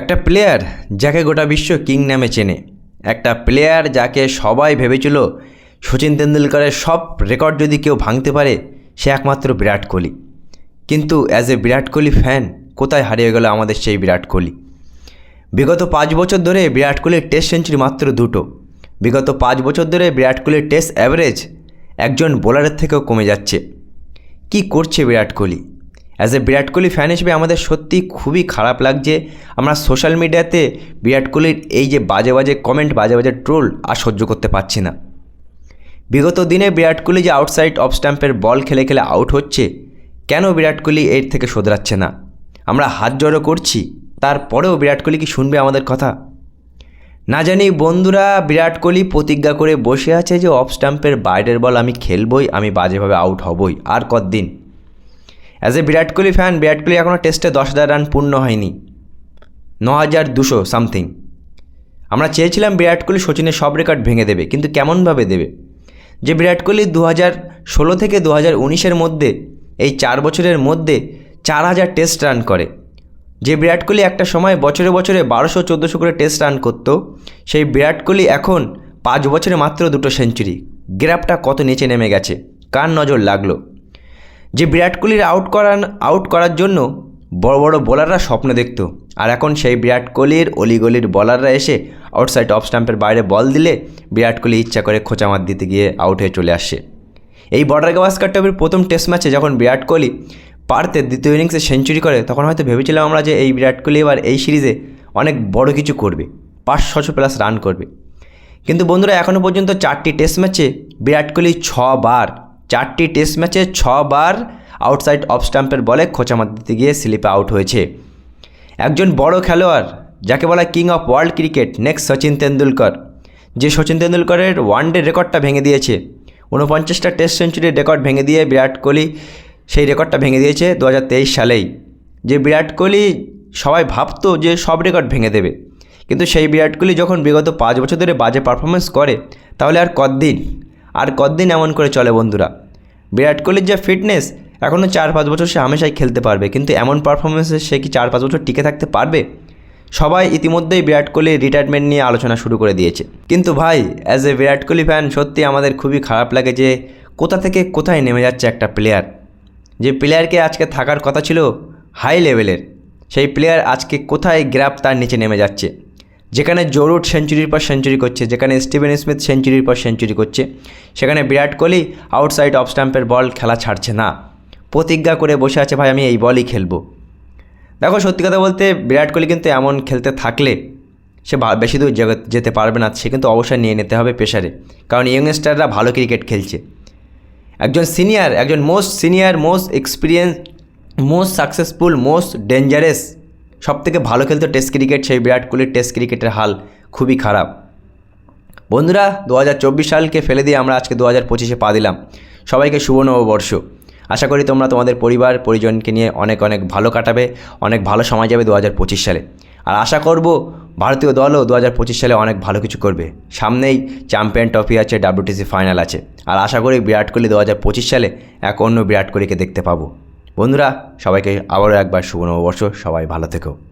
একটা প্লেয়ার যাকে গোটা বিশ্ব কিং নামে চেনে। একটা প্লেয়ার যাকে সবাই ভেবেছিল সচিন তেন্ডুলকরের সব রেকর্ড যদি কেউ ভাঙতে পারে, সে একমাত্র বিরাট কোহলি। কিন্তু as a Virat Kohli fan কোথায় হারিয়ে গেল আমাদের সেই বিরাট কোহলি? বিগত পাঁচ বছর ধরে বিরাট কোহলির টেস্ট সেঞ্চুরি মাত্র দুটো। বিগত পাঁচ বছর ধরে বিরাট কোহলির টেস্ট অ্যাভারেজ একজন বোলারের থেকেও কমে যাচ্ছে। কি করছে Virat Kohli? As a Virat Kohli fan হিসেবে আমাদের সত্যি খুবই খারাপ লাগছে। আমরা সোশ্যাল মিডিয়াতে বিরাট কোহলির এই যে বাজে বাজে কমেন্ট বাজে বাজে ট্রোল আর সহ্য করতে পারছি না। বিগত দিনে বিরাট কোহলি যে আউটসাইড অফ স্ট্যাম্পের বল খেলে খেলে আউট হচ্ছে, কেন বিরাট কোহলি এর থেকে শোধরাচ্ছে না? আমরা হাত জড়ো করছি, তারপরেও বিরাট কোহলি কি শুনবে আমাদের কথা? না জানি বন্ধুরা, বিরাট কোহলি প্রতিজ্ঞা করে বসে আছে যে অফ স্টাম্পের বাইরের বল আমি খেলবই, আমি বাজেভাবে আউট হবই, আর কতদিন? As a Virat Kohli fan Virat Kohli এখনও টেস্টে দশ হাজার রান পূর্ণ হয়নি। ন হাজার দুশো সামথিং আমরা চেয়েছিলাম বিরাট কোহলি সচিনের সব রেকর্ড ভেঙে দেবে, কিন্তু কেমনভাবে দেবে? যে বিরাট কোহলি দু হাজার ষোলো থেকে দু হাজার উনিশের মধ্যে, এই চার বছরের মধ্যে চার হাজার টেস্ট রান করে। যে বিরাট কোহলি একটা সময় বছরে বছরে বারোশো, চোদ্দোশো করে টেস্ট রান করতো, সেই বিরাট কোহলি এখন পাঁচ বছরে মাত্র দুটো সেঞ্চুরি গ্রাফটা কত নিচে নেমে গেছে, কার নজর লাগল? যে বিরাট কোহলির আউট করান আউট করার জন্য বড় বড় বোলাররা স্বপ্ন দেখত। আর এখন সেই বিরাট কোহলির অলিগলির বলাররা এসে আউটসাইড অফ স্টাম্পের বাইরে বল দিলে বিরাট কোহলি ইচ্ছা করে খোঁচামার দিতে গিয়ে আউট হয়ে চলে আসে। এই বর্ডার গাভাস্কার ট্রফির প্রথম টেস্ট ম্যাচে যখন বিরাট কোহলি পারতে দ্বিতীয় ইনিংসে সেঞ্চুরি করে, তখন হয়তো ভেবেছিলাম আমরা যে এই বিরাট কোহলি এবার এই সিরিজে অনেক বড় কিছু করবে পাঁচশো ছশো প্লাস রান করবে। কিন্তু বন্ধুরা এখনও পর্যন্ত চারটি টেস্ট ম্যাচে বিরাট কোহলি ছবার চারটি টেস্ট ম্যাচে ছবার আউটসাইড অফ স্টাম্পের বলে খোঁচামার দিতে গিয়ে স্লিপে আউট হয়েছে। একজন বড় খেলোয়াড়, যাকে বলা king of world cricket, next Sachin Tendulkar, যে সচিন তেন্ডুলকরের ওয়ানডে রেকর্ডটা ভেঙে দিয়েছে। ঊনপঞ্চাশটা টেস্ট সেঞ্চুরির রেকর্ড ভেঙে দিয়ে বিরাট কোহলি সেই রেকর্ডটা ভেঙে দিয়েছে দু হাজার তেইশ সালেই। যে বিরাট কোহলি সবাই ভাবতো যে সব রেকর্ড ভেঙে দেবে, কিন্তু সেই বিরাট কোহলি যখন বিগত পাঁচ বছর ধরে বাজে পারফরমেন্স করে, তাহলে আর কতদিন আর কতদিন এমন করে চলে বন্ধুরা? বিরাট কোহলির যে ফিটনেস এখনও চার পাঁচ বছর সে হামেশাই খেলতে পারবে। কিন্তু এমন পারফরমেন্সে সে কি চার পাঁচ বছর টিকে থাকতে পারবে? সবাই ইতিমধ্যেই বিরাট কোহলির রিটায়ারমেন্ট নিয়ে আলোচনা শুরু করে দিয়েছে। কিন্তু ভাই as a Virat Kohli fan সত্যি আমাদের খুবই খারাপ লাগে যে কোথা থেকে কোথায় নেমে যাচ্ছে একটা প্লেয়ার যে প্লেয়ারকে আজকে থাকার কথা ছিল হাই লেভেলের সেই প্লেয়ার আজকে কোথায় গ্রাফ তার নিচে নেমে যাচ্ছে? যেখানে জরুট সেঞ্চুরির পর সেঞ্চুরি করছে, যেখানে স্টিভেন স্মিথ সেঞ্চুরির পর সেঞ্চুরি করছে, সেখানে বিরাট কোহলি আউটসাইড অফ স্টাম্পের বল খেলা ছাড়ছে না। প্রতিজ্ঞা করে বসে আছে, ভাই, আমি এই বলই খেলব। দেখো, সত্যি কথা বলতে, বিরাট কোহলি কিন্তু এমন খেলতে থাকলে সে বেশি দূর যেতে পারবে না, সে কিন্তু অবশ্যই নিয়ে নিতে হবে পেশারে কারণ ইয়ংস্টাররা ভালো ক্রিকেট খেলছে। একজন সিনিয়র একজন most senior most experience most successful most dangerous সব থেকে ভালো খেলতো টেস্ট ক্রিকেট সেই বিরাট কোহলির টেস্ট ক্রিকেটের হাল খুবই খারাপ। বন্ধুরা, দু হাজার চব্বিশ সালকে ফেলে দিয়ে আমরা আজকে দু হাজার পঁচিশে পা দিলাম। সবাইকে শুভ নববর্ষ। আশা করি তোমরা তোমাদের পরিবার, পরিজনকে নিয়ে অনেক অনেক ভালো কাটাবে, অনেক ভালো সময় যাবে দু হাজার পঁচিশ সালে। আর আশা করব ভারতীয় দলও দু হাজার পঁচিশ সালে অনেক ভালো কিছু করবে। সামনেই চ্যাম্পিয়ন ট্রফি আছে, ডাব্লিউটিসি ফাইনাল আছে। আর আশা করি বিরাট কোহলি দু হাজার পঁচিশ সালে এক অন্য বিরাট কোহলিকে দেখতে পাবো। বন্ধুরা সবাইকে আবারও একবার শুভ নববর্ষ। সবাই ভালো থেকো।